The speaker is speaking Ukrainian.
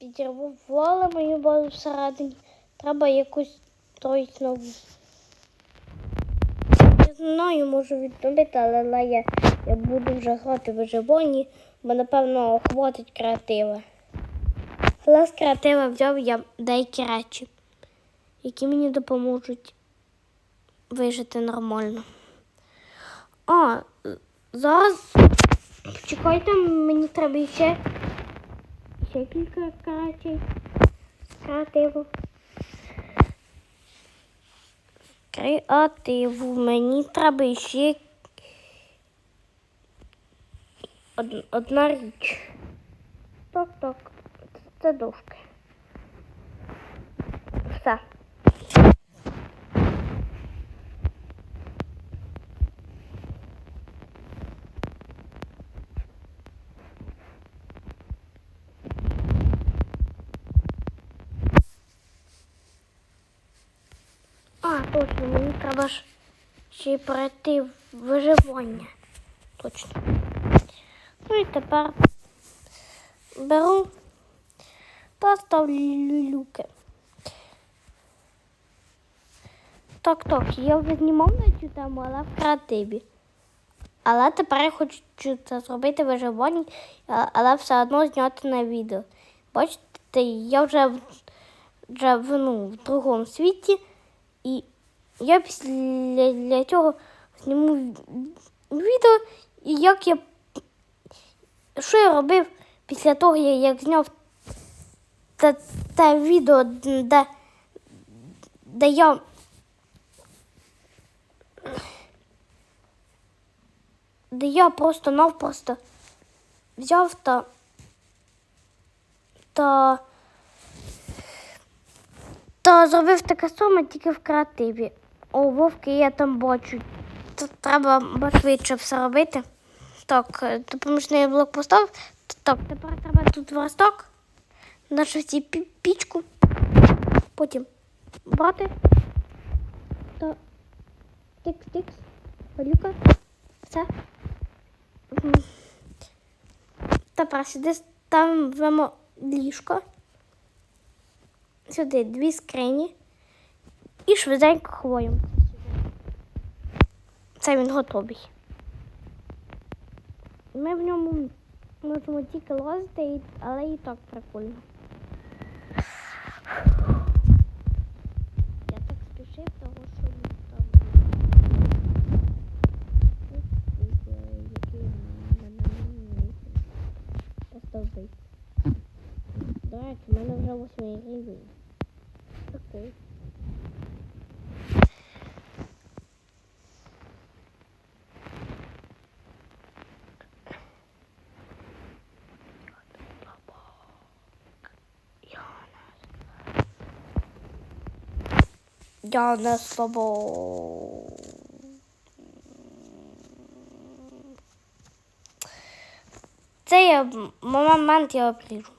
підірву вола мою базу всередині. Треба якусь строїть нову. Не знаю, можу відновити, але, я, я буду вже грати в виживанні, бо напевно хватить креатива. Але з креатива взяв я деякі речі, які мені допоможуть вижити нормально. А, зараз чекайте, мені треба ще, ще кілька качей креативу. Креативу мені треба ще одна річ. Так, це дошки. Все. А, точно, мені треба ж ще й пройти виживання. Точно. Ну і тепер беру та ставлю люки. Так, так, я вже знімав на цю тему, але в креативі. Але тепер я хочу це зробити виживання, але все одно зняти на відео. Бачите, я вже, вже ну, в другому світі, і я після цього зніму відео, і як я що я робив після того, як зняв те, те відео, де, де я де я просто-навпросто взяв та та, та зробив таке саме тільки в креативі. О, вовки я там бачу. Тут треба швидше все робити. Так, е, допоміжний блок поставив. Т- Так, тепер треба тут верстак, нашу ці пічку, потім брати та тикс-тикс, палюка, все. Тепер сюди ставимо ліжко, сюди дві скрині і швиденько хвоєм. Це він готовий. Ми в ньому можемо тільки лазити, але і так прикольно. Я так спішив, того що він там. Який. В мене вже восьмий рівень. Такий. Я не з тобою. Це я момент я обріжу.